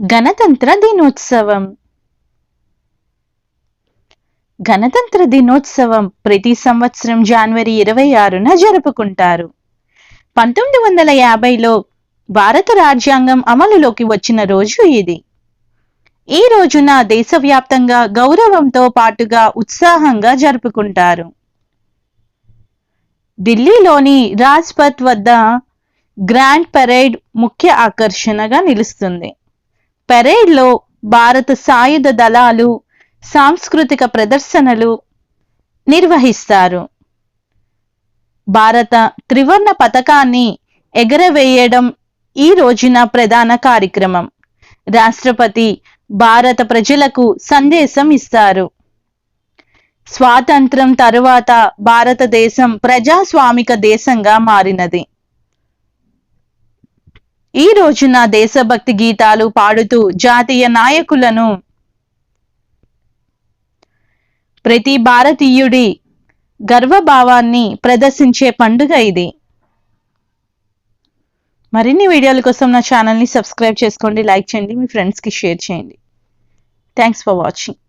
గణతంత్ర దినోత్సవం. గణతంత్ర దినోత్సవం ప్రతి సంవత్సరం జనవరి ఇరవై ఆరున జరుపుకుంటారు. పంతొమ్మిది వందల యాభైలో భారత రాజ్యాంగం అమలులోకి వచ్చిన రోజు ఇది. ఈ రోజున దేశవ్యాప్తంగా గౌరవంతో పాటుగా ఉత్సాహంగా జరుపుకుంటారు. ఢిల్లీలోని రాజ్పథ్ వద్ద గ్రాండ్ పరేడ్ ముఖ్య ఆకర్షణగా నిలుస్తుంది. పెరేడ్లో భారత సాయుధ దళాలు సాంస్కృతిక ప్రదర్శనలు నిర్వహిస్తారు. భారత త్రివర్ణ పథకాన్ని ఎగరవేయడం ఈ రోజున ప్రధాన కార్యక్రమం. రాష్ట్రపతి భారత ప్రజలకు సందేశం ఇస్తారు. స్వాతంత్రం తరువాత భారతదేశం ప్రజాస్వామిక దేశంగా మారినది. ఈ రోజున దేశభక్తి గీతాలు పాడుతూ జాతీయ నాయకులను ప్రతి భారతీయుడి గర్వభావాన్ని ప్రదర్శించే పండుగ ఇది. మరిన్ని వీడియోల కోసం నా ఛానల్ని సబ్స్క్రైబ్ చేసుకోండి లైక్ చేయండి మీ ఫ్రెండ్స్కి షేర్ చేయండి. Thanks for watching